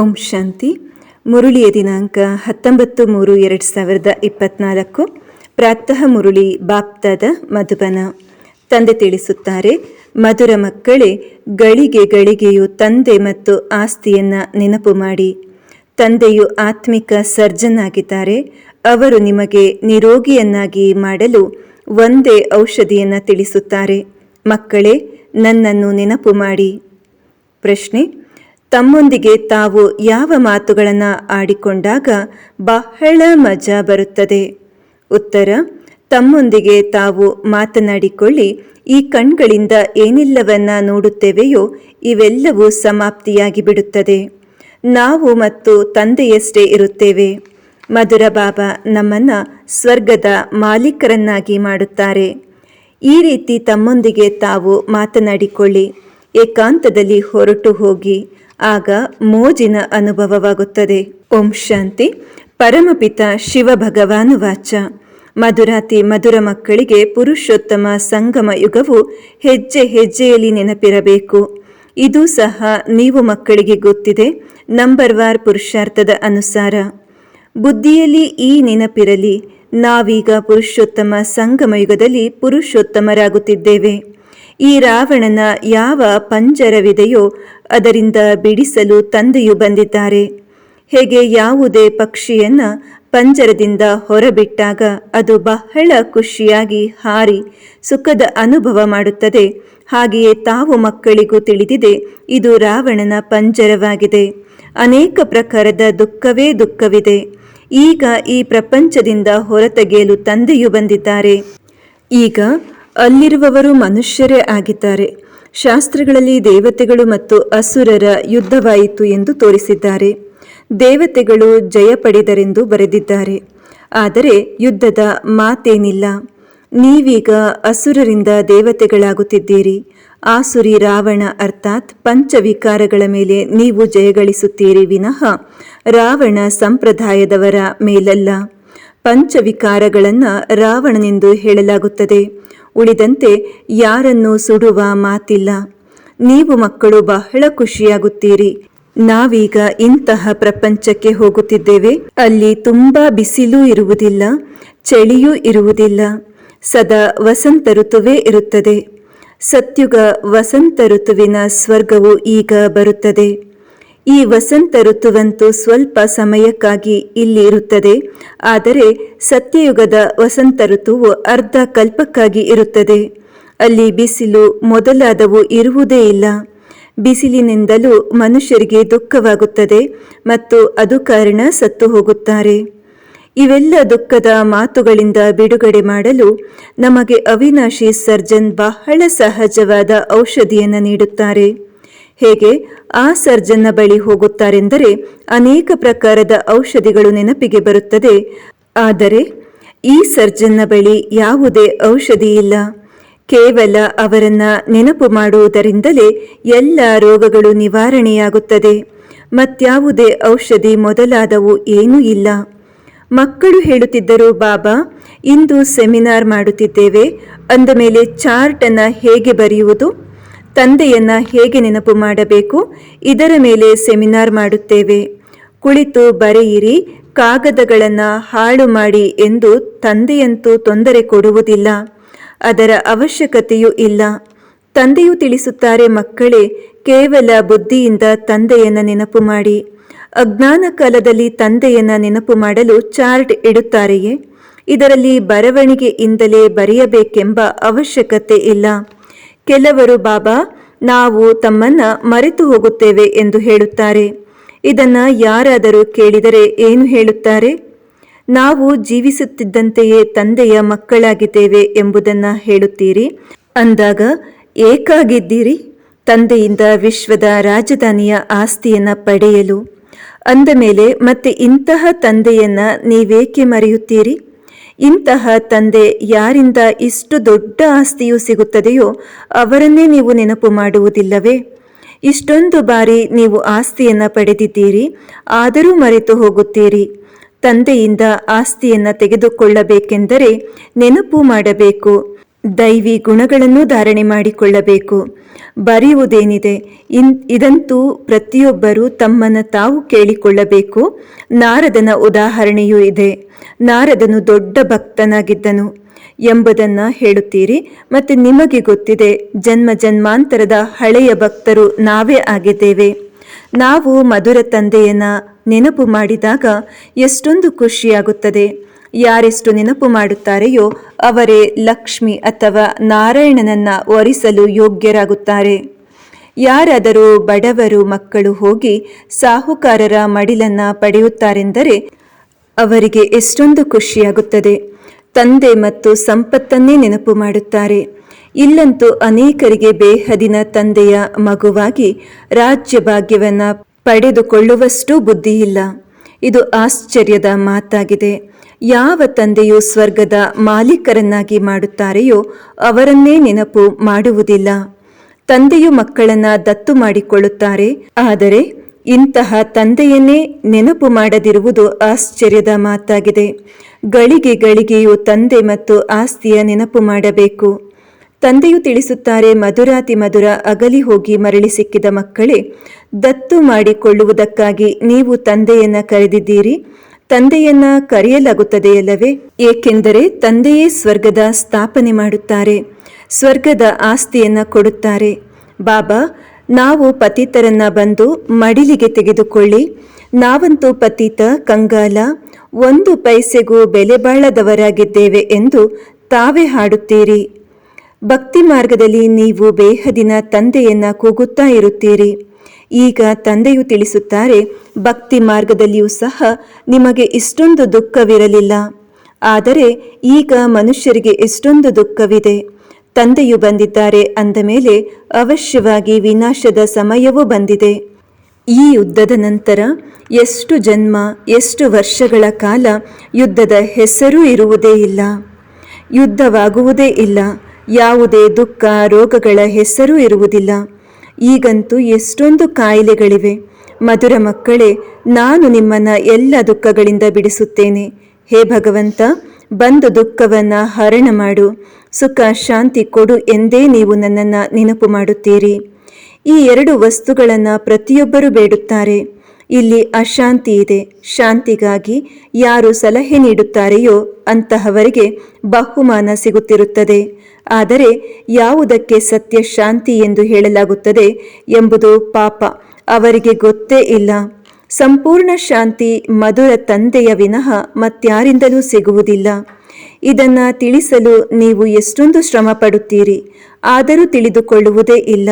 ಓಂ ಶಾಂತಿ. ಮುರುಳಿಯ ದಿನಾಂಕ ಹತ್ತೊಂಬತ್ತು ಮೂರು ಎರಡು ಸಾವಿರದ ಇಪ್ಪತ್ನಾಲ್ಕು. ಪ್ರಾತಃ ಮುರುಳಿ ಬಾಪ್ತಾದ ಮಧುಬನ. ತಂದೆ ತಿಳಿಸುತ್ತಾರೆ, ಮಧುರ ಮಕ್ಕಳೇ, ಗಳಿಗೆ ಗಳಿಗೆಯು ತಂದೆ ಮತ್ತು ಆಸ್ತಿಯನ್ನು ನೆನಪು ಮಾಡಿ. ತಂದೆಯು ಆತ್ಮಿಕ ಸರ್ಜನ್ ಆಗಿದ್ದಾರೆ ಅವರು ನಿಮಗೆ ನಿರೋಗಿಯನ್ನಾಗಿ ಮಾಡಲು ಒಂದೇ ಔಷಧಿಯನ್ನು ತಿಳಿಸುತ್ತಾರೆ. ಮಕ್ಕಳೇ, ನನ್ನನ್ನು ನೆನಪು ಮಾಡಿ. ಪ್ರಶ್ನೆ ತಮ್ಮೊಂದಿಗೆ ತಾವು ಯಾವ ಮಾತುಗಳನ್ನು ಆಡಿಕೊಂಡಾಗ ಬಹಳ ಮಜಾ ಬರುತ್ತದೆ. ಉತ್ತರ, ತಮ್ಮೊಂದಿಗೆ ತಾವು ಮಾತನಾಡಿಕೊಳ್ಳಿ, ಈ ಕಣ್ಗಳಿಂದ ಏನೆಲ್ಲವನ್ನ ನೋಡುತ್ತೇವೆಯೋ ಇವೆಲ್ಲವೂ ಸಮಾಪ್ತಿಯಾಗಿ ಬಿಡುತ್ತದೆ. ನಾವು ಮತ್ತು ತಂದೆಯಷ್ಟೇ ಇರುತ್ತೇವೆ. ಮಧುರ ಬಾಬಾ ನಮ್ಮನ್ನ ಸ್ವರ್ಗದ ಮಾಲೀಕರನ್ನಾಗಿ ಮಾಡುತ್ತಾರೆ. ಈ ರೀತಿ ತಮ್ಮೊಂದಿಗೆ ತಾವು ಮಾತನಾಡಿಕೊಳ್ಳಿ, ಏಕಾಂತದಲ್ಲಿ ಹೊರಟು ಹೋಗಿ ಆಗ ಮೋಜಿನ ಅನುಭವವಾಗುತ್ತದೆ. ಓಂ ಶಾಂತಿ. ಪರಮಪಿತ ಶಿವ ಭಗವಾನು ವಾಚ. ಮಧುರಾತಿ ಮಧುರ ಮಕ್ಕಳಿಗೆ ಪುರುಷೋತ್ತಮ ಸಂಗಮ ಯುಗವು ಹೆಜ್ಜೆ ಹೆಜ್ಜೆಯಲ್ಲಿ ನೆನಪಿರಬೇಕು. ಇದು ಸಹ ನೀವು ಮಕ್ಕಳಿಗೆ ಗೊತ್ತಿದೆ. ನಂಬರ್ ವಾರ್ ಪುರುಷಾರ್ಥದ ಅನುಸಾರ. ಬುದ್ಧಿಯಲ್ಲಿ ಈ ನೆನಪಿರಲಿ. ನಾವೀಗ ಪುರುಷೋತ್ತಮ ಸಂಗಮ ಯುಗದಲ್ಲಿ ಪುರುಷೋತ್ತಮರಾಗುತ್ತಿದ್ದೇವೆ. ಈ ರಾವಣನ ಯಾವ ಪಂಜರವಿದೆಯೋ ಅದರಿಂದ ಬಿಡಿಸಲು ತಂದೆಯು ಬಂದಿದ್ದಾರೆ. ಹೇಗೆ ಯಾವುದೇ ಪಕ್ಷಿಯನ್ನ ಪಂಜರದಿಂದ ಹೊರಬಿಟ್ಟಾಗ ಅದು ಬಹಳ ಖುಷಿಯಾಗಿ ಹಾರಿ ಸುಖದ ಅನುಭವ ಮಾಡುತ್ತದೆ. ಹಾಗೆಯೇ ತಾವು ಮಕ್ಕಳಿಗೂ ತಿಳಿದಿದೆ, ಇದು ರಾವಣನ ಪಂಜರವಾಗಿದೆ. ಅನೇಕ ಪ್ರಕಾರದ ದುಃಖವೇ ದುಃಖವಿದೆ. ಈಗ ಈ ಪ್ರಪಂಚದಿಂದ ಹೊರತೆಗೆಯಲು ತಂದೆಯು ಬಂದಿದ್ದಾರೆ. ಈಗ ಅಲ್ಲಿರುವವರು ಮನುಷ್ಯರೇ ಆಗಿದ್ದಾರೆ. ಶಾಸ್ತ್ರಗಳಲ್ಲಿ ದೇವತೆಗಳು ಮತ್ತು ಅಸುರರ ಯುದ್ಧವಾಯಿತು ಎಂದು ತೋರಿಸಿದ್ದಾರೆ. ದೇವತೆಗಳು ಜಯ ಪಡೆದರೆಂದು ಬರೆದಿದ್ದಾರೆ. ಆದರೆ ಯುದ್ಧದ ಮಾತೇನಿಲ್ಲ. ನೀವೀಗ ಅಸುರರಿಂದ ದೇವತೆಗಳಾಗುತ್ತಿದ್ದೀರಿ. ಆಸುರಿ ರಾವಣ ಅರ್ಥಾತ್ ಪಂಚವಿಕಾರಗಳ ಮೇಲೆ ನೀವು ಜಯಗಳಿಸುತ್ತೀರಿ ವಿನಃ ರಾವಣ ಸಂಪ್ರದಾಯದವರ ಮೇಲಲ್ಲ. ಪಂಚವಿಕಾರಗಳನ್ನು ರಾವಣನೆಂದು ಹೇಳಲಾಗುತ್ತದೆ. ಉಳಿದಂತೆ ಯಾರನ್ನು ಸುಡುವ ಮಾತಿಲ್ಲ. ನೀವು ಮಕ್ಕಳು ಬಹಳ ಖುಷಿಯಾಗುತ್ತೀರಿ. ನಾವೀಗ ಇಂತಹ ಪ್ರಪಂಚಕ್ಕೆ ಹೋಗುತ್ತಿದ್ದೇವೆ. ಅಲ್ಲಿ ತುಂಬಾ ಬಿಸಿಲು ಇರುವುದಿಲ್ಲ, ಚಳಿಯೂ ಇರುವುದಿಲ್ಲ. ಸದಾ ವಸಂತ ಋತುವೇ ಇರುತ್ತದೆ. ಸತ್ಯುಗ ವಸಂತ ಋತುವಿನ ಸ್ವರ್ಗವು ಈಗ ಬರುತ್ತದೆ. ಈ ವಸಂತ ಋತುವಂತೂ ಸ್ವಲ್ಪ ಸಮಯಕ್ಕಾಗಿ ಇಲ್ಲಿ ಇರುತ್ತದೆ ಆದರೆ ಸತ್ಯಯುಗದ ವಸಂತ ಋತುವು ಅರ್ಧ ಕಲ್ಪಕ್ಕಾಗಿ ಇರುತ್ತದೆ. ಅಲ್ಲಿ ಬಿಸಿಲು ಮೊದಲಾದವು ಇರುವುದೇ ಇಲ್ಲ. ಬಿಸಿಲಿನಿಂದಲೂ ಮನುಷ್ಯರಿಗೆ ದುಃಖವಾಗುತ್ತದೆ ಮತ್ತು ಅದು ಕಾರಣ ಸತ್ತು ಹೋಗುತ್ತಾರೆ. ಇವೆಲ್ಲ ದುಃಖದ ಮಾತುಗಳಿಂದ ಬಿಡುಗಡೆ ಮಾಡಲು ನಮಗೆ ಅವಿನಾಶಿ ಸರ್ಜನ್ ಬಹಳ ಸಹಜವಾದ ಔಷಧಿಯನ್ನು ನೀಡುತ್ತಾರೆ. ಹೇಗೆ ಆ ಸರ್ಜನ್ನ ಬಳಿ ಹೋಗುತ್ತಾರೆಂದರೆ ಅನೇಕ ಪ್ರಕಾರದ ಔಷಧಿಗಳು ನೆನಪಿಗೆ ಬರುತ್ತದೆ. ಆದರೆ ಈ ಸರ್ಜನ್ನ ಬಳಿ ಯಾವುದೇ ಔಷಧಿ ಇಲ್ಲ. ಕೇವಲ ಅವರನ್ನ ನೆನಪು ಮಾಡುವುದರಿಂದಲೇ ಎಲ್ಲ ರೋಗಗಳು ನಿವಾರಣೆಯಾಗುತ್ತದೆ. ಮತ್ಯಾವುದೇ ಔಷಧಿ ಮೊದಲಾದವು ಏನೂ ಇಲ್ಲ. ಮಕ್ಕಳು ಹೇಳುತ್ತಿದ್ದರು, ಬಾಬಾ, ಇಂದು ಸೆಮಿನಾರ್ ಮಾಡುತ್ತಿದ್ದೇವೆ. ಅಂದ ಮೇಲೆ ಚಾರ್ಟನ್ನು ಹೇಗೆ ಬರೆಯುವುದು? ತಂದೆಯನ್ನ ಹೇಗೆ ನೆನಪು ಮಾಡಬೇಕು? ಇದರ ಮೇಲೆ ಸೆಮಿನಾರ್ ಮಾಡುತ್ತೇವೆ. ಕುಳಿತು ಬರೆಯಿರಿ, ಕಾಗದಗಳನ್ನು ಹಾಳು ಮಾಡಿ ಎಂದು ತಂದೆಯಂತೂ ತೊಂದರೆ ಕೊಡುವುದಿಲ್ಲ. ಅದರ ಅವಶ್ಯಕತೆಯೂ ಇಲ್ಲ. ತಂದೆಯು ತಿಳಿಸುತ್ತಾರೆ, ಮಕ್ಕಳೇ, ಕೇವಲ ಬುದ್ಧಿಯಿಂದ ತಂದೆಯನ್ನ ನೆನಪು ಮಾಡಿ. ಅಜ್ಞಾನ ಕಾಲದಲ್ಲಿ ತಂದೆಯನ್ನ ನೆನಪು ಮಾಡಲು ಚಾರ್ಟ್ ಇಡುತ್ತಾರೆಯೇ? ಇದರಲ್ಲಿ ಬರವಣಿಗೆಯಿಂದಲೇ ಬರೆಯಬೇಕೆಂಬ ಅವಶ್ಯಕತೆ ಇಲ್ಲ. ಕೆಲವರು, ಬಾಬಾ, ನಾವು ತಮ್ಮನ್ನ ಮರೆತು ಹೋಗುತ್ತೇವೆ ಎಂದು ಹೇಳುತ್ತಾರೆ. ಇದನ್ನ ಯಾರಾದರೂ ಕೇಳಿದರೆ ಏನು ಹೇಳುತ್ತಾರೆ? ನಾವು ಜೀವಿಸುತ್ತಿದ್ದಂತೆಯೇ ತಂದೆಯ ಮಕ್ಕಳಾಗಿದ್ದೇವೆ ಎಂಬುದನ್ನ ಹೇಳುತ್ತೀರಿ. ಅಂದಾಗ, ಏಕಾಗಿದ್ದೀರಿ? ತಂದೆಯಿಂದ ವಿಶ್ವದ ರಾಜಧಾನಿಯ ಆಸ್ತಿಯನ್ನ ಪಡೆಯಲು. ಅಂದ ಮೇಲೆ ಮತ್ತೆ ಇಂತಹ ತಂದೆಯನ್ನ ನೀವೇಕೆ ಮರೆಯುತ್ತೀರಿ? ಇಂತಹ ತಂದೆ ಯಾರಿಂದ ಇಷ್ಟು ದೊಡ್ಡ ಆಸ್ತಿಯು ಸಿಗುತ್ತದೆಯೋ ಅವರನ್ನೇ ನೀವು ನೆನಪು ಮಾಡುವುದಿಲ್ಲವೇ? ಇಷ್ಟೊಂದು ಬಾರಿ ನೀವು ಆಸ್ತಿಯನ್ನು ಪಡೆದಿದ್ದೀರಿ, ಆದರೂ ಮರೆತು ಹೋಗುತ್ತೀರಿ. ತಂದೆಯಿಂದ ಆಸ್ತಿಯನ್ನು ತೆಗೆದುಕೊಳ್ಳಬೇಕೆಂದರೆ ನೆನಪು ಮಾಡಬೇಕು. ದೈವಿ ಗುಣಗಳನ್ನು ಧಾರಣೆ ಮಾಡಿಕೊಳ್ಳಬೇಕು. ಬರೆಯುವುದೇನಿದೆ, ಇನ್, ಇದಂತೂ ಪ್ರತಿಯೊಬ್ಬರೂ ತಮ್ಮನ್ನು ತಾವು ಕೇಳಿಕೊಳ್ಳಬೇಕು. ನಾರದನ ಉದಾಹರಣೆಯೂ ಇದೆ. ನಾರದನು ದೊಡ್ಡ ಭಕ್ತನಾಗಿದ್ದನು ಎಂಬುದನ್ನು ಹೇಳುತ್ತೀರಿ. ಮತ್ತು ನಿಮಗೆ ಗೊತ್ತಿದೆ, ಜನ್ಮ ಜನ್ಮಾಂತರದ ಹಳೆಯ ಭಕ್ತರು ನಾವೇ ಆಗಿದ್ದೇವೆ. ನಾವು ಮಧುರ ತಂದೆಯನ್ನು ನೆನಪು ಮಾಡಿದಾಗ ಎಷ್ಟೊಂದು ಖುಷಿಯಾಗುತ್ತದೆ. ಯಾರೆಷ್ಟು ನೆನಪು ಮಾಡುತ್ತಾರೆಯೋ ಅವರೇ ಲಕ್ಷ್ಮಿ ಅಥವಾ ನಾರಾಯಣನನ್ನ ಒರಿಸಲು ಯೋಗ್ಯರಾಗುತ್ತಾರೆ. ಯಾರಾದರೂ ಬಡವರು ಮಕ್ಕಳು ಹೋಗಿ ಸಾಹುಕಾರರ ಮಡಿಲನ್ನ ಪಡೆಯುತ್ತಾರೆಂದರೆ ಅವರಿಗೆ ಎಷ್ಟೊಂದು ಖುಷಿಯಾಗುತ್ತದೆ. ತಂದೆ ಮತ್ತು ಸಂಪತ್ತನ್ನೇ ನೆನಪು ಮಾಡುತ್ತಾರೆ. ಇಲ್ಲಂತೂ ಅನೇಕರಿಗೆ ಬೇಹದಿನ ತಂದೆಯ ಮಗುವಾಗಿ ರಾಜ್ಯ ಭಾಗ್ಯವನ್ನು ಪಡೆದುಕೊಳ್ಳುವಷ್ಟು ಬುದ್ಧಿ ಇಲ್ಲ ಇದು ಆಶ್ಚರ್ಯದ ಮಾತಾಗಿದೆ. ಯಾವ ತಂದೆಯು ಸ್ವರ್ಗದ ಮಾಲೀಕರನ್ನಾಗಿ ಮಾಡುತ್ತಾರೆಯೋ ಅವರನ್ನೇ ನೆನಪು ಮಾಡುವುದಿಲ್ಲ. ತಂದೆಯು ಮಕ್ಕಳನ್ನ ದತ್ತು ಮಾಡಿಕೊಳ್ಳುತ್ತಾರೆ, ಆದರೆ ಇಂತಹ ತಂದೆಯನ್ನೇ ನೆನಪು ಮಾಡದಿರುವುದು ಆಶ್ಚರ್ಯದ ಮಾತಾಗಿದೆ. ಗಳಿಗೆ ಗಳಿಗೆಯು ತಂದೆ ಮತ್ತು ಆಸ್ತಿಯ ನೆನಪು ಮಾಡಬೇಕು. ತಂದೆಯು ತಿಳಿಸುತ್ತಾರೆ, ಮಧುರಾತಿ ಮಧುರ ಅಗಲಿ ಹೋಗಿ ಮರಳಿ ಸಿಕ್ಕಿದ ಮಕ್ಕಳೇ, ದತ್ತು ಮಾಡಿಕೊಳ್ಳುವುದಕ್ಕಾಗಿ ನೀವು ತಂದೆಯನ್ನ ಕರೆದಿದ್ದೀರಿ? ತಂದೆಯನ್ನ ಕರೆಯಲಾಗುತ್ತದೆಯಲ್ಲವೇ? ಏಕೆಂದರೆ ತಂದೆಯೇ ಸ್ವರ್ಗದ ಸ್ಥಾಪನೆ ಮಾಡುತ್ತಾರೆ, ಸ್ವರ್ಗದ ಆಸ್ತಿಯನ್ನ ಕೊಡುತ್ತಾರೆ. ಬಾಬಾ, ನಾವು ಪತಿತರನ್ನ ಬಂದು ಮಡಿಲಿಗೆ ತೆಗೆದುಕೊಳ್ಳಿ. ನಾವಂತೂ ಪತಿತ, ಕಂಗಾಲ, ಒಂದು ಪೈಸೆಗೂ ಬೆಲೆ ಬಾಳದವರಾಗಿದ್ದೇವೆ ಎಂದು ತಾವೇ ಹಾಡುತ್ತೀರಿ. ಭಕ್ತಿ ಮಾರ್ಗದಲ್ಲಿ ನೀವು ಬೇಹದಿನ ತಂದೆಯನ್ನ ಕೂಗುತ್ತಾ ಇರುತ್ತೀರಿ. ಈಗ ತಂದೆಯು ತಿಳಿಸುತ್ತಾರೆ, ಭಕ್ತಿ ಮಾರ್ಗದಲ್ಲಿಯೂ ಸಹ ನಿಮಗೆ ಇಷ್ಟೊಂದು ದುಃಖವಿರಲಿಲ್ಲ. ಆದರೆ ಈಗ ಮನುಷ್ಯರಿಗೆ ಎಷ್ಟೊಂದು ದುಃಖವಿದೆ. ತಂದೆಯು ಬಂದಿದ್ದಾರೆ ಅಂದ ಮೇಲೆ ಅವಶ್ಯವಾಗಿ ವಿನಾಶದ ಸಮಯವೂ ಬಂದಿದೆ. ಈ ಯುದ್ಧದ ನಂತರ ಎಷ್ಟು ಜನ್ಮ, ಎಷ್ಟು ವರ್ಷಗಳ ಕಾಲ ಯುದ್ಧದ ಹೆಸರೂ ಇರುವುದೇ ಇಲ್ಲ. ಯುದ್ಧವಾಗುವುದೇ ಇಲ್ಲ. ಯಾವುದೇ ದುಃಖ, ರೋಗಗಳ ಹೆಸರೂ ಇರುವುದಿಲ್ಲ. ಈಗಂತೂ ಎಷ್ಟೊಂದು ಕಾಯಿಲೆಗಳಿವೆ. ಮಧುರ ಮಕ್ಕಳೇ, ನಾನು ನಿಮ್ಮನ್ನ ಎಲ್ಲ ದುಃಖಗಳಿಂದ ಬಿಡಿಸುತ್ತೇನೆ. ಹೇ ಭಗವಂತ, ಬಂದು ದುಃಖವನ್ನು ಹರಣ ಮಾಡು. ಸುಖ, ಶಾಂತಿ ಕೊಡು ಎಂದೇ ನೀವು ನನ್ನನ್ನು ನೆನಪು ಮಾಡುತ್ತೀರಿ. ಈ ಎರಡು ವಸ್ತುಗಳನ್ನು ಪ್ರತಿಯೊಬ್ಬರು ಬೇಡುತ್ತಾರೆ. ಇಲ್ಲಿ ಅಶಾಂತಿ ಇದೆ. ಶಾಂತಿಗಾಗಿ ಯಾರು ಸಲಹೆ ನೀಡುತ್ತಾರೆಯೋ ಅಂತಹವರಿಗೆ ಬಹುಮಾನ ಸಿಗುತ್ತಿರುತ್ತದೆ. ಆದರೆ ಯಾವುದಕ್ಕೆ ಸತ್ಯ ಶಾಂತಿ ಎಂದು ಹೇಳಲಾಗುತ್ತದೆ ಎಂಬುದು ಪಾಪ. ಅವರಿಗೆ ಗೊತ್ತೇ ಇಲ್ಲ. ಸಂಪೂರ್ಣ ಶಾಂತಿ ಮಧುರ ತಂದೆಯ ವಿನಃ ಮತ್ಯಾರಿಂದಲೂ ಸಿಗುವುದಿಲ್ಲ. ಇದನ್ನ ತಿಳಿಸಲು ನೀವು ಎಷ್ಟೊಂದು ಶ್ರಮ ಪಡುತ್ತೀರಿ ಆದರೂ ತಿಳಿದುಕೊಳ್ಳುವುದೇ ಇಲ್ಲ.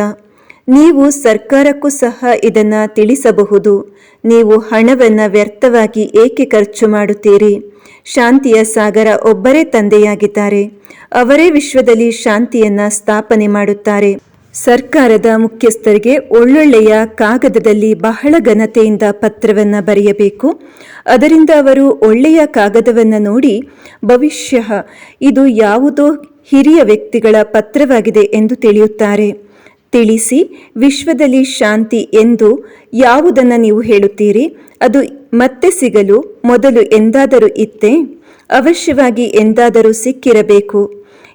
ನೀವು ಸರ್ಕಾರಕ್ಕೂ ಸಹ ಇದನ್ನ ತಿಳಿಸಬಹುದು. ನೀವು ಹಣವನ್ನು ವ್ಯರ್ಥವಾಗಿ ಏಕೆ ಖರ್ಚು ಮಾಡುತ್ತೀರಿ? ಶಾಂತಿಯ ಸಾಗರ ಒಬ್ಬರೇ ತಂದೆಯಾಗಿದ್ದಾರೆ. ಅವರೇ ವಿಶ್ವದಲ್ಲಿ ಶಾಂತಿಯನ್ನ ಸ್ಥಾಪನೆ ಮಾಡುತ್ತಾರೆ. ಸರ್ಕಾರದ ಮುಖ್ಯಸ್ಥರಿಗೆ ಒಳ್ಳೊಳ್ಳೆಯ ಕಾಗದದಲ್ಲಿ ಬಹಳ ಘನತೆಯಿಂದ ಪತ್ರವನ್ನ ಬರೆಯಬೇಕು. ಅದರಿಂದ ಅವರು ಒಳ್ಳೆಯ ಕಾಗದವನ್ನು ನೋಡಿ ಭವಿಷ್ಯ ಇದು ಯಾವುದೋ ಹಿರಿಯ ವ್ಯಕ್ತಿಗಳ ಪತ್ರವಾಗಿದೆ ಎಂದು ತಿಳಿಯುತ್ತಾರೆ. ತಿಳಿಸಿ ವಿಶ್ವದಲ್ಲಿ ಶಾಂತಿ ಎಂದು ಯಾವುದನ್ನು ನೀವು ಹೇಳುತ್ತೀರಿ? ಅದು ಮತ್ತೆ ಸಿಗಲು ಮೊದಲು ಎಂದಾದರೂ ಇತ್ತೆ? ಅವಶ್ಯವಾಗಿ ಎಂದಾದರೂ ಸಿಕ್ಕಿರಬೇಕು.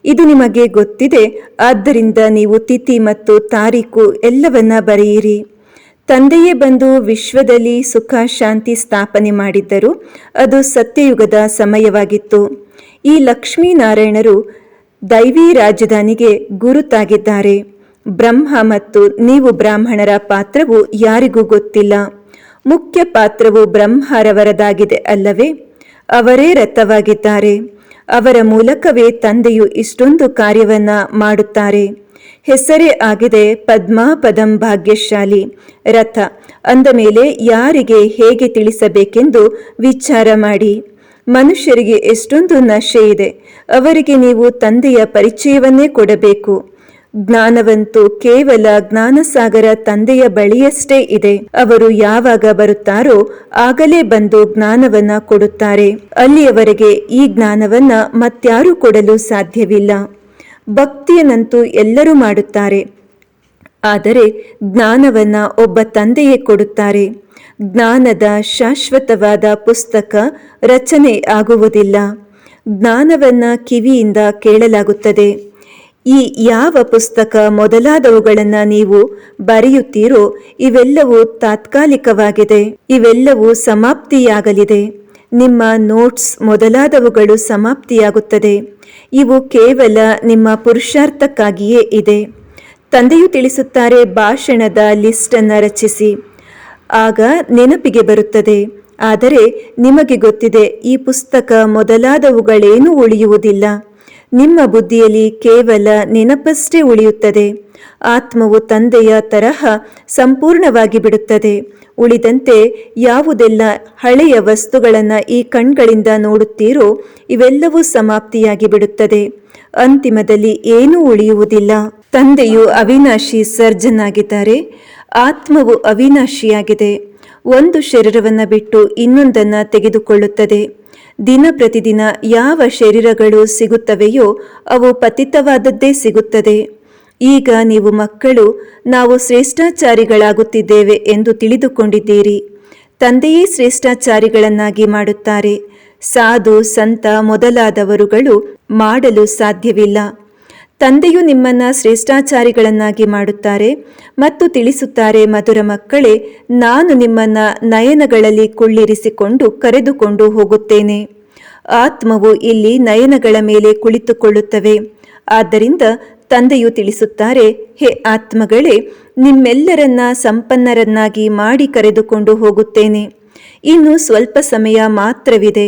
ಇದು ನಿಮಗೆ ಗೊತ್ತಿದೆ, ಆದ್ದರಿಂದ ನೀವು ತಿಥಿ ಮತ್ತು ತಾರೀಕು ಎಲ್ಲವನ್ನ ಬರೆಯಿರಿ. ತಂದೆಯೇ ಬಂದು ವಿಶ್ವದಲ್ಲಿ ಸುಖ, ಶಾಂತಿ ಸ್ಥಾಪನೆ ಮಾಡಿದ್ದರು ಅದು ಸತ್ಯಯುಗದ ಸಮಯವಾಗಿತ್ತು. ಈ ಲಕ್ಷ್ಮೀನಾರಾಯಣರು ದೈವಿ ರಾಜಧಾನಿಗೆ ಗುರುತಾಗಿದ್ದಾರೆ. ಬ್ರಹ್ಮ ಮತ್ತು ನೀವು ಬ್ರಾಹ್ಮಣರ ಪಾತ್ರವು ಯಾರಿಗೂ ಗೊತ್ತಿಲ್ಲ. ಮುಖ್ಯ ಪಾತ್ರವು ಬ್ರಹ್ಮರವರದಾಗಿದೆ ಅಲ್ಲವೇ? ಅವರೇ ರಥವಾಗಿದ್ದಾರೆ. ಅವರ ಮೂಲಕವೇ ತಂದೆಯು ಇಷ್ಟೊಂದು ಕಾರ್ಯವನ್ನ ಮಾಡುತ್ತಾರೆ. ಹೆಸರೇ ಆಗಿದೆ ಪದ್ಮಾ ಪದಂ ಭಾಗ್ಯಶಾಲಿ. ರಥ, ಅಂದ ಮೇಲೆ ಯಾರಿಗೆ ಹೇಗೆ ತಿಳಿಸಬೇಕೆಂದು ವಿಚಾರ ಮಾಡಿ. ಮನುಷ್ಯರಿಗೆ ಎಷ್ಟೊಂದು ನಶೆ ಇದೆ ಅವರಿಗೆ ನೀವು ತಂದೆಯ ಪರಿಚಯವನ್ನೇ ಕೊಡಬೇಕು. ಜ್ಞಾನವಂತೂ ಕೇವಲ ಜ್ಞಾನಸಾಗರ ತಂದೆಯ ಬಳಿಯಷ್ಟೇ ಇದೆ. ಅವರು ಯಾವಾಗ ಬರುತ್ತಾರೋ ಆಗಲೇ ಬಂದು ಜ್ಞಾನವನ್ನ ಕೊಡುತ್ತಾರೆ. ಅಲ್ಲಿಯವರೆಗೆ ಈ ಜ್ಞಾನವನ್ನ ಮತ್ಯಾರೂ ಕೊಡಲು ಸಾಧ್ಯವಿಲ್ಲ. ಭಕ್ತಿಯನ್ನಂತೂ ಎಲ್ಲರೂ ಮಾಡುತ್ತಾರೆ. ಆದರೆ ಜ್ಞಾನವನ್ನ ಒಬ್ಬ ತಂದೆಯೇ ಕೊಡುತ್ತಾರೆ. ಜ್ಞಾನದ ಶಾಶ್ವತವಾದ ಪುಸ್ತಕ ರಚನೆ ಆಗುವುದಿಲ್ಲ. ಜ್ಞಾನವನ್ನ ಕಿವಿಯಿಂದ ಕೇಳಲಾಗುತ್ತದೆ. ಈ ಯಾವ ಪುಸ್ತಕ ಮೊದಲಾದವುಗಳನ್ನು ನೀವು ಬರೆಯುತ್ತೀರೋ ಇವೆಲ್ಲವೂ ತಾತ್ಕಾಲಿಕವಾಗಿದೆ. ಇವೆಲ್ಲವೂ ಸಮಾಪ್ತಿಯಾಗಲಿದೆ. ನಿಮ್ಮ ನೋಟ್ಸ್ ಮೊದಲಾದವುಗಳು ಸಮಾಪ್ತಿಯಾಗುತ್ತದೆ. ಇವು ಕೇವಲ ನಿಮ್ಮ ಪುರುಷಾರ್ಥಕ್ಕಾಗಿಯೇ ಇದೆ. ತಂದೆಯು ತಿಳಿಸುತ್ತಾರೆ, ಭಾಷಣದ ಲಿಸ್ಟನ್ನು ರಚಿಸಿ. ಆಗ ನೆನಪಿಗೆ ಬರುತ್ತದೆ. ಆದರೆ ನಿಮಗೆ ಗೊತ್ತಿದೆ, ಈ ಪುಸ್ತಕ ಮೊದಲಾದವುಗಳೇನೂ ಉಳಿಯುವುದಿಲ್ಲ. ನಿಮ್ಮ ಬುದ್ಧಿಯಲ್ಲಿ ಕೇವಲ ನೆನಪಷ್ಟೇ ಉಳಿಯುತ್ತದೆ. ಆತ್ಮವು ತಂದೆಯ ತರಹ ಸಂಪೂರ್ಣವಾಗಿ ಬಿಡುತ್ತದೆ. ಉಳಿದಂತೆ ಯಾವುದೆಲ್ಲ ಹಳೆಯ ವಸ್ತುಗಳನ್ನು ಈ ಕಣ್ಗಳಿಂದ ನೋಡುತ್ತೀರೋ ಇವೆಲ್ಲವೂ ಸಮಾಪ್ತಿಯಾಗಿ ಬಿಡುತ್ತದೆ. ಅಂತಿಮದಲ್ಲಿ ಏನೂ ಉಳಿಯುವುದಿಲ್ಲ. ತಂದೆಯು ಅವಿನಾಶಿ ಸರ್ಜನ್ ಆಗಿದ್ದಾರೆ. ಆತ್ಮವು ಅವಿನಾಶಿಯಾಗಿದೆ. ಒಂದು ಶರೀರವನ್ನು ಬಿಟ್ಟು ಇನ್ನೊಂದನ್ನು ತೆಗೆದುಕೊಳ್ಳುತ್ತದೆ. ದಿನ ಪ್ರತಿದಿನ ಯಾವ ಶರೀರಗಳು ಸಿಗುತ್ತವೆಯೋ ಅವು ಪತಿತವಾದದ್ದೇ ಸಿಗುತ್ತದೆ. ಈಗ ನೀವು ಮಕ್ಕಳು, ನಾವು ಶ್ರೇಷ್ಠಾಚಾರಿಗಳಾಗುತ್ತಿದ್ದೇವೆ ಎಂದು ತಿಳಿದುಕೊಂಡಿದ್ದೀರಿ. ತಂದೆಯೇ ಶ್ರೇಷ್ಠಾಚಾರಿಗಳನ್ನಾಗಿ ಮಾಡುತ್ತಾರೆ. ಸಾಧು, ಸಂತ ಮೊದಲಾದವರುಗಳು ಮಾಡಲು ಸಾಧ್ಯವಿಲ್ಲ. ತಂದೆಯು ನಿಮ್ಮನ್ನ ಶ್ರೇಷ್ಠಾಚಾರಿಗಳನ್ನಾಗಿ ಮಾಡುತ್ತಾರೆ ಮತ್ತು ತಿಳಿಸುತ್ತಾರೆ, ಮಧುರ ಮಕ್ಕಳೇ, ನಾನು ನಿಮ್ಮನ್ನ ನಯನಗಳಲ್ಲಿ ಕುಳ್ಳಿರಿಸಿಕೊಂಡು ಕರೆದುಕೊಂಡು ಹೋಗುತ್ತೇನೆ. ಆತ್ಮವು ಇಲ್ಲಿ ನಯನಗಳ ಮೇಲೆ ಕುಳಿತುಕೊಳ್ಳುತ್ತವೆ. ಆದ್ದರಿಂದ ತಂದೆಯು ತಿಳಿಸುತ್ತಾರೆ, ಹೇ ಆತ್ಮಗಳೇ, ನಿಮ್ಮೆಲ್ಲರನ್ನ ಸಂಪನ್ನರನ್ನಾಗಿ ಮಾಡಿ ಕರೆದುಕೊಂಡು ಹೋಗುತ್ತೇನೆ. ಇನ್ನು ಸ್ವಲ್ಪ ಸಮಯ ಮಾತ್ರವಿದೆ.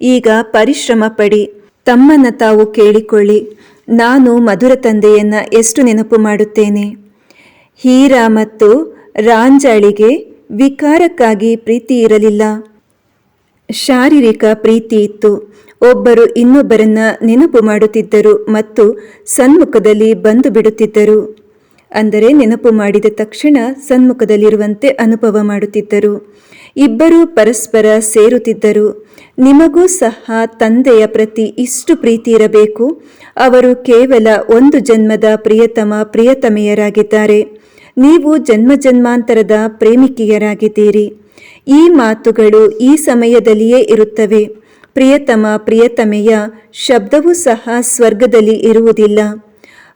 ಈಗ ಪರಿಶ್ರಮ ಪಡಿ ತಮ್ಮನ್ನ ತಾವು ಕೇಳಿಕೊಳ್ಳಿ. ನಾನು ಮಧುರ ತಂದೆಯನ್ನ ಎಷ್ಟು ನೆನಪು ಮಾಡುತ್ತೇನೆ? ಹೀರಾ ಮತ್ತು ರಾಂಜಾಳಿಗೆ ವಿಕಾರಕ್ಕಾಗಿ ಪ್ರೀತಿ ಇರಲಿಲ್ಲ. ಶಾರೀರಿಕ ಪ್ರೀತಿ ಇತ್ತು. ಒಬ್ಬರು ಇನ್ನೊಬ್ಬರನ್ನ ನೆನಪು ಮಾಡುತ್ತಿದ್ದರು ಮತ್ತು ಸನ್ಮುಖದಲ್ಲಿ ಬಂದು ಬಿಡುತ್ತಿದ್ದರು. ಅಂದರೆ ನೆನಪು ಮಾಡಿದ ತಕ್ಷಣ ಸನ್ಮುಖದಲ್ಲಿರುವಂತೆ ಅನುಭವ ಮಾಡುತ್ತಿದ್ದರು. ಇಬ್ಬರೂ ಪರಸ್ಪರ ಸೇರುತ್ತಿದ್ದರು. ನಿಮಗೂ ಸಹ ತಂದೆಯ ಪ್ರತಿ ಇಷ್ಟು ಪ್ರೀತಿ ಇರಬೇಕು. ಅವರು ಕೇವಲ ಒಂದು ಜನ್ಮದ ಪ್ರಿಯತಮ ಪ್ರಿಯತಮೆಯರಾಗಿದ್ದಾರೆ. ನೀವು ಜನ್ಮ ಜನ್ಮಾಂತರದ ಪ್ರೇಮಿಕೆಯರಾಗಿದ್ದೀರಿ. ಈ ಮಾತುಗಳು ಈ ಸಮಯದಲ್ಲಿಯೇ ಇರುತ್ತವೆ. ಪ್ರಿಯತಮ ಪ್ರಿಯತಮೆಯ ಶಬ್ದವೂ ಸಹ ಸ್ವರ್ಗದಲ್ಲಿ ಇರುವುದಿಲ್ಲ.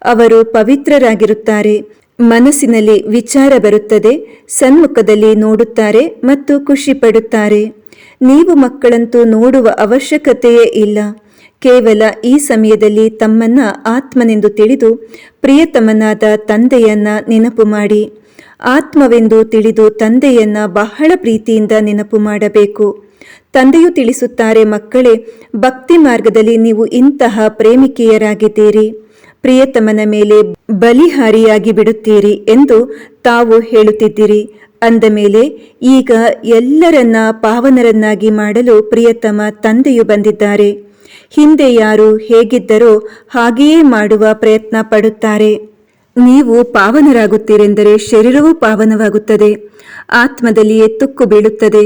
ಅವರು ಪವಿತ್ರರಾಗಿರುತ್ತಾರೆ. ಮನಸ್ಸಿನಲ್ಲಿ ವಿಚಾರ ಬರುತ್ತದೆ, ಸನ್ಮುಖದಲ್ಲಿ ನೋಡುತ್ತಾರೆ ಮತ್ತು ಖುಷಿ ಪಡುತ್ತಾರೆ ನೀವು ಮಕ್ಕಳಂತೂ ನೋಡುವ ಅವಶ್ಯಕತೆಯೇ ಇಲ್ಲ. ಕೇವಲ ಈ ಸಮಯದಲ್ಲಿ ತಮ್ಮನ್ನ ಆತ್ಮನೆಂದು ತಿಳಿದು ಪ್ರಿಯತಮನಾದ ತಂದೆಯನ್ನ ನೆನಪು ಮಾಡಿ. ಆತ್ಮವೆಂದು ತಿಳಿದು ತಂದೆಯನ್ನ ಬಹಳ ಪ್ರೀತಿಯಿಂದ ನೆನಪು ಮಾಡಬೇಕು. ತಂದೆಯು ತಿಳಿಸುತ್ತಾರೆ, ಮಕ್ಕಳೇ, ಭಕ್ತಿ ಮಾರ್ಗದಲ್ಲಿ ನೀವು ಇಂತಹ ಪ್ರೇಮಿಕೆಯರಾಗಿದ್ದೀರಿ. ಪ್ರಿಯತಮನ ಮೇಲೆ ಬಲಿಹಾರಿಯಾಗಿ ಬಿಡುತ್ತೀರಿ ಎಂದು ತಾವು ಹೇಳುತ್ತಿದ್ದೀರಿ. ಅಂದ ಮೇಲೆ ಈಗ ಎಲ್ಲರನ್ನ ಪಾವನರನ್ನಾಗಿ ಮಾಡಲು ಪ್ರಿಯತಮ ತಂದೆಯು ಬಂದಿದ್ದಾರೆ. ಹಿಂದೆ ಯಾರು ಹೇಗಿದ್ದರೋ ಹಾಗೆಯೇ ಮಾಡುವ ಪ್ರಯತ್ನ ಪಡುತ್ತಾರೆ. ನೀವು ಪಾವನರಾಗುತ್ತೀರೆಂದರೆ ಶರೀರವೂ ಪಾವನವಾಗುತ್ತದೆ. ಆತ್ಮದಲ್ಲಿಯೇ ತುಕ್ಕು ಬೀಳುತ್ತದೆ.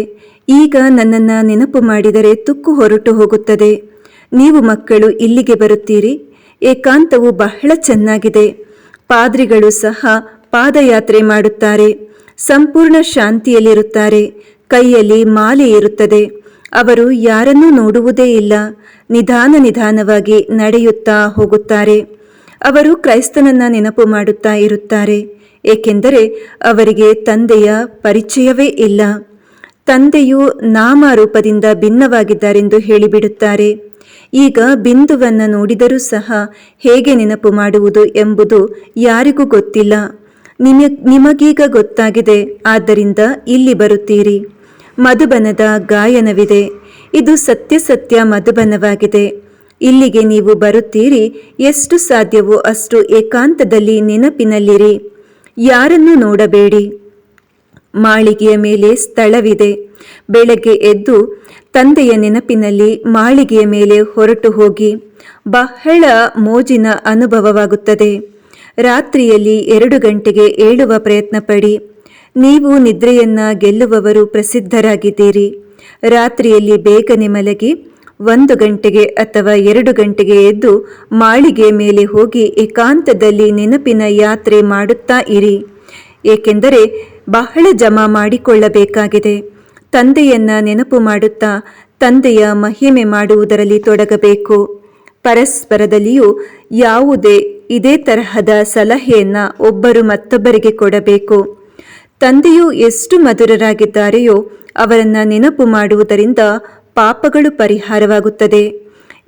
ಈಗ ನನ್ನನ್ನು ನೆನಪು ಮಾಡಿದರೆ ತುಕ್ಕು ಹೊರಟು ಹೋಗುತ್ತದೆ. ನೀವು ಮಕ್ಕಳು ಇಲ್ಲಿಗೆ ಬರುತ್ತೀರಿ. ಏಕಾಂತವು ಬಹಳ ಚೆನ್ನಾಗಿದೆ. ಪಾದ್ರಿಗಳು ಸಹ ಪಾದಯಾತ್ರೆ ಮಾಡುತ್ತಾರೆ. ಸಂಪೂರ್ಣ ಶಾಂತಿಯಲ್ಲಿರುತ್ತಾರೆ. ಕೈಯಲ್ಲಿ ಮಾಲೆ ಇರುತ್ತದೆ ಅವರು ಯಾರನ್ನೂ ನೋಡುವುದೇ ಇಲ್ಲ. ನಿಧಾನ ನಿಧಾನವಾಗಿ ನಡೆಯುತ್ತಾ ಹೋಗುತ್ತಾರೆ. ಅವರು ಕ್ರೈಸ್ತನನ್ನ ನೆನಪು ಮಾಡುತ್ತಾ ಇರುತ್ತಾರೆ. ಏಕೆಂದರೆ ಅವರಿಗೆ ತಂದೆಯ ಪರಿಚಯವೇ ಇಲ್ಲ. ತಂದೆಯು ನಾಮ ರೂಪದಿಂದ ಭಿನ್ನವಾಗಿದ್ದಾರೆಂದು ಹೇಳಿಬಿಡುತ್ತಾರೆ. ಈಗ ಬಿಂದುವನ್ನು ನೋಡಿದರೂ ಸಹ ಹೇಗೆ ನೆನಪು ಮಾಡುವುದು ಎಂಬುದು ಯಾರಿಗೂ ಗೊತ್ತಿಲ್ಲ. ನಿಮ ನಿಮಗೀಗ ಗೊತ್ತಾಗಿದೆ, ಆದ್ದರಿಂದ ಇಲ್ಲಿ ಬರುತ್ತೀರಿ. ಮಧುಬನದ ಗಾಯನವಿದೆ. ಇದು ಸತ್ಯ ಸತ್ಯ ಮಧುಬನವಾಗಿದೆ. ಇಲ್ಲಿಗೆ ನೀವು ಬರುತ್ತೀರಿ, ಎಷ್ಟು ಸಾಧ್ಯವೋ ಅಷ್ಟು ಏಕಾಂತದಲ್ಲಿ ನೆನಪಿನಲ್ಲಿರಿ. ಯಾರನ್ನೂ ನೋಡಬೇಡಿ. ಮಾಳಿಗೆಯ ಮೇಲೆ ಸ್ಥಳವಿದೆ. ಬೆಳಗ್ಗೆ ಎದ್ದು ತಂದೆಯ ನೆನಪಿನಲ್ಲಿ ಮಾಳಿಗೆಯ ಮೇಲೆ ಹೊರಟು ಹೋಗಿ ಬಹಳ ಮೋಜಿನ ಅನುಭವವಾಗುತ್ತದೆ. ರಾತ್ರಿಯಲ್ಲಿ ಎರಡು ಗಂಟೆಗೆ ಏಳುವ ಪ್ರಯತ್ನ ಪಡಿ ನೀವು ನಿದ್ರೆಯನ್ನ ಗೆಲ್ಲುವವರು ಪ್ರಸಿದ್ಧರಾಗಿದ್ದೀರಿ. ರಾತ್ರಿಯಲ್ಲಿ ಬೇಗನೆ ಮಲಗಿ, ಒಂದು ಗಂಟೆಗೆ ಅಥವಾ ಎರಡು ಗಂಟೆಗೆ ಎದ್ದು ಮಾಳಿಗೆ ಮೇಲೆ ಹೋಗಿ ಏಕಾಂತದಲ್ಲಿ ನೆನಪಿನ ಯಾತ್ರೆ ಮಾಡುತ್ತಾ ಇರಿ. ಏಕೆಂದರೆ ಬಹಳ ಜಮಾ ಮಾಡಿಕೊಳ್ಳಬೇಕಾಗಿದೆ. ತಂದೆಯನ್ನ ನೆನಪು ಮಾಡುತ್ತಾ ತಂದೆಯ ಮಹಿಮೆ ಮಾಡುವುದರಲ್ಲಿ ತೊಡಗಬೇಕು. ಪರಸ್ಪರದಲ್ಲಿಯೂ ಯಾವುದೇ ಇದೇ ತರಹದ ಸಲಹೆಯನ್ನ ಒಬ್ಬರು ಮತ್ತೊಬ್ಬರಿಗೆ ಕೊಡಬೇಕು. ತಂದೆಯು ಎಷ್ಟು ಮಧುರರಾಗಿದ್ದಾರೆಯೋ ಅವರನ್ನ ನೆನಪು ಮಾಡುವುದರಿಂದ ಪಾಪಗಳು ಪರಿಹಾರವಾಗುತ್ತದೆ.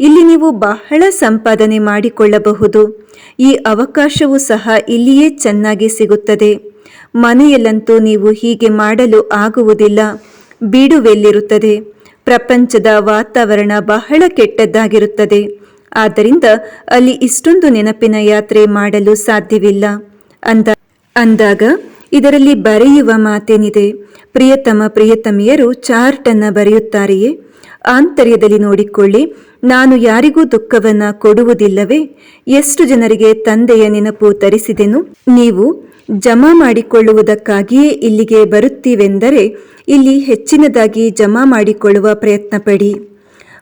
ಇಲ್ಲಿ ನೀವು ಬಹಳ ಸಂಪಾದನೆ ಮಾಡಿಕೊಳ್ಳಬಹುದು. ಈ ಅವಕಾಶವೂ ಸಹ ಇಲ್ಲಿಯೇ ಚೆನ್ನಾಗಿ ಸಿಗುತ್ತದೆ. ಮನೆಯಲ್ಲಂತೂ ನೀವು ಹೀಗೆ ಮಾಡಲು ಆಗುವುದಿಲ್ಲ. ಬೀಡುವೆಲ್ಲಿರುತ್ತದೆ? ಪ್ರಪಂಚದ ವಾತಾವರಣ ಬಹಳ ಕೆಟ್ಟದ್ದಾಗಿರುತ್ತದೆ. ಆದ್ದರಿಂದ ಅಲ್ಲಿ ಇಷ್ಟೊಂದು ನೆನಪಿನ ಯಾತ್ರೆ ಮಾಡಲು ಸಾಧ್ಯವಿಲ್ಲ. ಅಂದ, ಅಂದಾಗ ಇದರಲ್ಲಿ ಬರೆಯುವ ಮಾತೇನಿದೆ? ಪ್ರಿಯತಮ ಪ್ರಿಯತಮಿಯರು ಚಾರ್ಟ್ ಅನ್ನ ಬರೆಯುತ್ತಾರೆಯೇ? ಆಂತರ್ಯದಲ್ಲಿ ನೋಡಿಕೊಳ್ಳಿ, ನಾನು ಯಾರಿಗೂ ದುಃಖವನ್ನ ಕೊಡುವುದಿಲ್ಲವೇ? ಎಷ್ಟು ಜನರಿಗೆ ತಂದೆಯ ನೆನಪು ತರಿಸಿದೆನು? ನೀವು ಜಮಾ ಮಾಡಿಕೊಳ್ಳುವುದಕ್ಕಾಗಿಯೇ ಇಲ್ಲಿಗೆ ಬರುತ್ತೀವೆಂದರೆ ಇಲ್ಲಿ ಹೆಚ್ಚಿನದಾಗಿ ಜಮಾ ಮಾಡಿಕೊಳ್ಳುವ ಪ್ರಯತ್ನ ಪಡಿ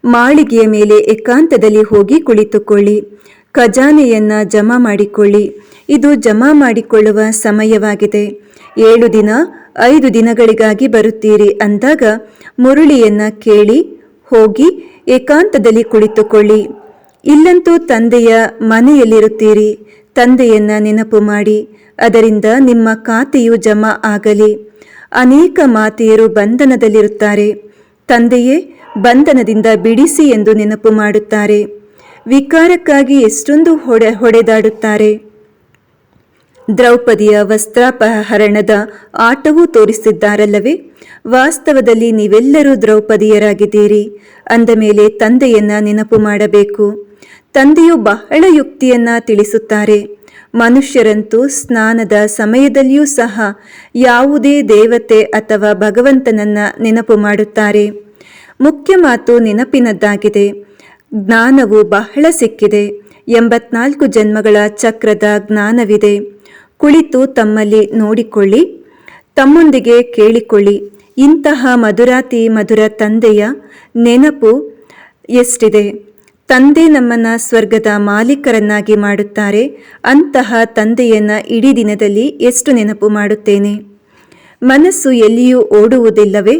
ಮಾಳಿಗೆಯ ಮೇಲೆ ಏಕಾಂತದಲ್ಲಿ ಹೋಗಿ ಕುಳಿತುಕೊಳ್ಳಿ. ಖಜಾನೆಯನ್ನ ಜಮಾ ಮಾಡಿಕೊಳ್ಳಿ. ಇದು ಜಮಾ ಮಾಡಿಕೊಳ್ಳುವ ಸಮಯವಾಗಿದೆ. ಏಳು ದಿನ, ಐದು ದಿನಗಳಿಗಾಗಿ ಬರುತ್ತೀರಿ ಅಂದಾಗ ಮುರುಳಿಯನ್ನ ಕೇಳಿ, ಹೋಗಿ ಏಕಾಂತದಲ್ಲಿ ಕುಳಿತುಕೊಳ್ಳಿ. ಇಲ್ಲಂತೂ ತಂದೆಯ ಮನೆಯಲ್ಲಿರುತ್ತೀರಿ. ತಂದೆಯನ್ನ ನೆನಪು ಮಾಡಿ, ಅದರಿಂದ ನಿಮ್ಮ ಖಾತೆಯು ಜಮಾ ಆಗಲಿ. ಅನೇಕ ಮಾತೆಯರು ಬಂಧನದಲ್ಲಿರುತ್ತಾರೆ. ತಂದೆಯೇ, ಬಂಧನದಿಂದ ಬಿಡಿಸಿ ಎಂದು ನೆನಪು ಮಾಡುತ್ತಾರೆ. ವಿಕಾರಕ್ಕಾಗಿ ಎಷ್ಟೊಂದು ಹೊಡೆ ಹೊಡೆದಾಡುತ್ತಾರೆ. ದ್ರೌಪದಿಯ ವಸ್ತ್ರಾಪಹರಣದ ಆಟವೂ ತೋರಿಸಿದ್ದಾರಲ್ಲವೇ? ವಾಸ್ತವದಲ್ಲಿ ನೀವೆಲ್ಲರೂ ದ್ರೌಪದಿಯರಾಗಿದ್ದೀರಿ. ಅಂದ ಮೇಲೆ ತಂದೆಯನ್ನ ನೆನಪು ಮಾಡಬೇಕು. ತಂದೆಯು ಬಹಳ ಯುಕ್ತಿಯನ್ನ ತಿಳಿಸುತ್ತಾರೆ. ಮನುಷ್ಯರಂತೂ ಸ್ನಾನದ ಸಮಯದಲ್ಲಿಯೂ ಸಹ ಯಾವುದೇ ದೇವತೆ ಅಥವಾ ಭಗವಂತನನ್ನ ನೆನಪು ಮಾಡುತ್ತಾರೆ. ಮುಖ್ಯ ಮಾತು ನೆನಪಿನದ್ದಾಗಿದೆ. ಜ್ಞಾನವು ಬಹಳ ಸಿಕ್ಕಿದೆ. ಎಂಬತ್ನಾಲ್ಕು ಜನ್ಮಗಳ ಚಕ್ರದ ಜ್ಞಾನವಿದೆ. ಕುಳಿತು ತಮ್ಮಲ್ಲಿ ನೋಡಿಕೊಳ್ಳಿ, ತಮ್ಮೊಂದಿಗೆ ಕೇಳಿಕೊಳ್ಳಿ. ಇಂತಹ ಮಧುರಾತಿ ಮಧುರ ತಂದೆಯ ನೆನಪು ಎಷ್ಟಿದೆ? ತಂದೆ ನಮ್ಮನ್ನ ಸ್ವರ್ಗದ ಮಾಲೀಕರನ್ನಾಗಿ ಮಾಡುತ್ತಾರೆ, ಅಂತಹ ತಂದೆಯನ್ನ ಇಡೀ ದಿನದಲ್ಲಿ ಎಷ್ಟು ನೆನಪು ಮಾಡುತ್ತೇನೆ? ಮನಸ್ಸು ಎಲ್ಲಿಯೂ ಓಡುವುದಿಲ್ಲವೇ?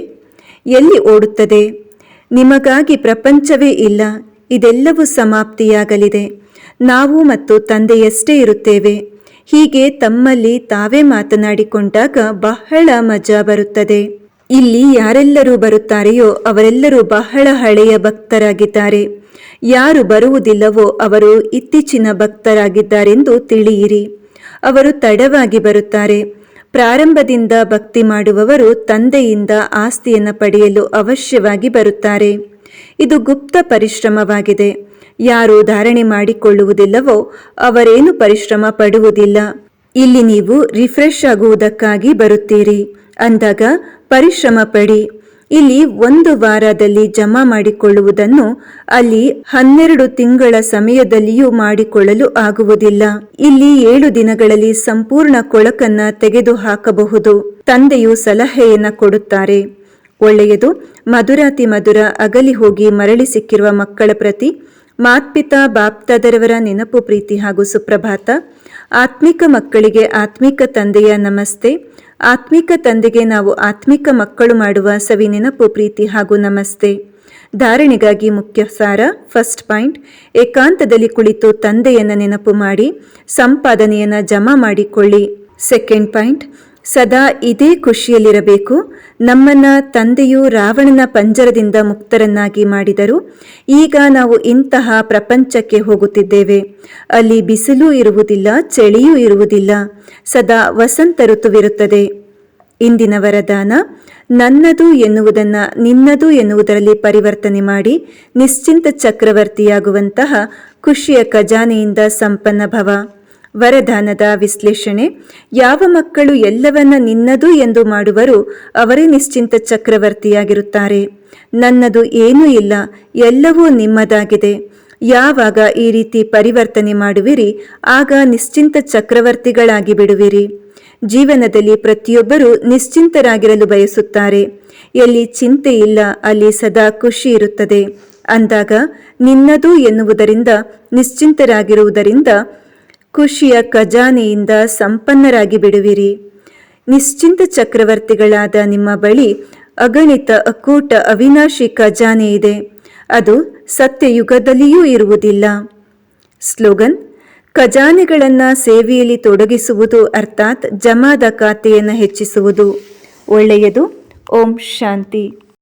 ಎಲ್ಲಿ ಓಡುತ್ತದೆ? ನಿಮಗಾಗಿ ಪ್ರಪಂಚವೇ ಇಲ್ಲ, ಇದೆಲ್ಲವೂ ಸಮಾಪ್ತಿಯಾಗಲಿದೆ. ನಾವು ಮತ್ತು ತಂದೆಯಷ್ಟೇ ಇರುತ್ತೇವೆ. ಹೀಗೆ ತಮ್ಮಲ್ಲಿ ತಾವೇ ಮಾತನಾಡಿಕೊಂಡಾಗ ಬಹಳ ಮಜಾ ಬರುತ್ತದೆ. ಇಲ್ಲಿ ಯಾರೆಲ್ಲರೂ ಬರುತ್ತಾರೆಯೋ ಅವರೆಲ್ಲರೂ ಬಹಳ ಹಳೆಯ ಭಕ್ತರಾಗಿದ್ದಾರೆ. ಯಾರು ಬರುವುದಿಲ್ಲವೋ ಅವರು ಇತ್ತೀಚಿನ ಭಕ್ತರಾಗಿದ್ದಾರೆಂದು ತಿಳಿಯಿರಿ. ಅವರು ತಡವಾಗಿ ಬರುತ್ತಾರೆ. ಪ್ರಾರಂಭದಿಂದ ಭಕ್ತಿ ಮಾಡುವವರು ತಂದೆಯಿಂದ ಆಸ್ತಿಯನ್ನು ಪಡೆಯಲು ಅವಶ್ಯವಾಗಿ ಬರುತ್ತಾರೆ. ಇದು ಗುಪ್ತ ಪರಿಶ್ರಮವಾಗಿದೆ. ಯಾರು ಧಾರಣೆ ಮಾಡಿಕೊಳ್ಳುವುದಿಲ್ಲವೋ ಅವರೇನು ಪರಿಶ್ರಮ ಪಡುವುದಿಲ್ಲ. ಇಲ್ಲಿ ನೀವು ರಿಫ್ರೆಶ್ ಆಗುವುದಕ್ಕಾಗಿ ಬರುತ್ತೀರಿ. ಅಂದಾಗ ಪರಿಶ್ರಮ ಪಡಿ. ಇಲ್ಲಿ ಒಂದು ವಾರದಲ್ಲಿ ಜಮಾ ಮಾಡಿಕೊಳ್ಳುವುದನ್ನು ಅಲ್ಲಿ ಹನ್ನೆರಡು ತಿಂಗಳ ಸಮಯದಲ್ಲಿಯೂ ಮಾಡಿಕೊಳ್ಳಲು ಆಗುವುದಿಲ್ಲ. ಇಲ್ಲಿ ಏಳು ದಿನಗಳಲ್ಲಿ ಸಂಪೂರ್ಣ ಕೊಳಕನ್ನ ತೆಗೆದು ಹಾಕಬಹುದು ತಂದೆಯು ಸಲಹೆಯನ್ನ ಕೊಡುತ್ತಾರೆ. ಒಳ್ಳೆಯದು, ಮಧುರಾತಿ ಮಧುರ ಅಗಲಿ ಹೋಗಿ ಮರಳಿ ಸಿಕ್ಕಿರುವ ಮಕ್ಕಳ ಪ್ರತಿ ಮಾತ್ಪಿತಾ ಬಾಪ್ತಾದರವರ ನೆನಪು ಪ್ರೀತಿ ಹಾಗೂ ಸುಪ್ರಭಾತ. ಆತ್ಮಿಕ ಮಕ್ಕಳಿಗೆ ಆತ್ಮಿಕ ತಂದೆಯ ನಮಸ್ತೆ. ಆತ್ಮಿಕ ತಂದೆಗೆ ನಾವು ಆತ್ಮಿಕ ಮಕ್ಕಳು ಮಾಡುವ ಸವಿ ನೆನಪು ಪ್ರೀತಿ ಹಾಗೂ ನಮಸ್ತೆ. ಧಾರಣೆಗಾಗಿ ಮುಖ್ಯ ಸಾರ, ಫಸ್ಟ್ ಪಾಯಿಂಟ್. ಏಕಾಂತದಲ್ಲಿ ಕುಳಿತು ತಂದೆಯನ್ನು ನೆನಪು ಮಾಡಿ, ಸಂಪಾದನೆಯನ್ನು ಜಮಾ ಮಾಡಿಕೊಳ್ಳಿ. Second point. ಸದಾ ಇದೇ ಖುಷಿಯಲ್ಲಿರಬೇಕು. ನಮ್ಮನ್ನ ತಂದೆಯು ರಾವಣನ ಪಂಜರದಿಂದ ಮುಕ್ತರನ್ನಾಗಿ ಮಾಡಿದರು. ಈಗ ನಾವು ಇಂತಹ ಪ್ರಪಂಚಕ್ಕೆ ಹೋಗುತ್ತಿದ್ದೇವೆ. ಅಲ್ಲಿ ಬಿಸಿಲೂ ಇರುವುದಿಲ್ಲ, ಚಳಿಯೂ ಇರುವುದಿಲ್ಲ. ಸದಾ ವಸಂತ ಋತುವಿರುತ್ತದೆ. ಇಂದಿನ ವರದಾನ, ನನ್ನದು ಎನ್ನುವುದನ್ನು ನಿನ್ನದು ಎನ್ನುವುದರಲ್ಲಿ ಪರಿವರ್ತನೆ ಮಾಡಿ ನಿಶ್ಚಿಂತ ಚಕ್ರವರ್ತಿಯಾಗುವಂತಹ ಖುಷಿಯ ಖಜಾನೆಯಿಂದ ಸಂಪನ್ನ ಭವ. ವರದಾನದ ವಿಶ್ಲೇಷಣೆ, ಯಾವ ಮಕ್ಕಳು ಎಲ್ಲವನ್ನ ನಿನ್ನದು ಎಂದು ಮಾಡುವರು, ಅವರೇ ನಿಶ್ಚಿಂತ ಚಕ್ರವರ್ತಿಯಾಗಿರುತ್ತಾರೆ. ನನ್ನದು ಏನೂ ಇಲ್ಲ, ಎಲ್ಲವೂ ನಿಮ್ಮದಾಗಿದೆ. ಯಾವಾಗ ಈ ರೀತಿ ಪರಿವರ್ತನೆ ಮಾಡುವಿರಿ, ಆಗ ನಿಶ್ಚಿಂತ ಚಕ್ರವರ್ತಿಗಳಾಗಿ ಬಿಡುವಿರಿ. ಜೀವನದಲ್ಲಿ ಪ್ರತಿಯೊಬ್ಬರೂ ನಿಶ್ಚಿಂತರಾಗಿರಲು ಬಯಸುತ್ತಾರೆ. ಎಲ್ಲಿ ಚಿಂತೆ ಇಲ್ಲ, ಅಲ್ಲಿ ಸದಾ ಖುಷಿ ಇರುತ್ತದೆ. ಅಂದಾಗ, ನಿನ್ನದು ಎನ್ನುವುದರಿಂದ, ನಿಶ್ಚಿಂತರಾಗಿರುವುದರಿಂದ ಖುಷಿಯ ಖಜಾನೆಯಿಂದ ಸಂಪನ್ನರಾಗಿ ಬಿಡುವಿರಿ. ನಿಶ್ಚಿಂತ ಚಕ್ರವರ್ತಿಗಳಾದ ನಿಮ್ಮ ಬಳಿ ಅಗಣಿತ ಅಕೂಟ ಅವಿನಾಶಿ ಖಜಾನೆ ಇದೆ. ಅದು ಸತ್ಯಯುಗದಲ್ಲಿಯೂ ಇರುವುದಿಲ್ಲ. ಸ್ಲೋಗನ್, ಖಜಾನೆಗಳನ್ನು ಸೇವೆಯಲ್ಲಿ ತೊಡಗಿಸುವುದು ಅರ್ಥಾತ್ ಜಮಾದ ಖಾತೆಯನ್ನು ಹೆಚ್ಚಿಸುವುದು. ಒಳ್ಳೆಯದು. ಓಂ ಶಾಂತಿ.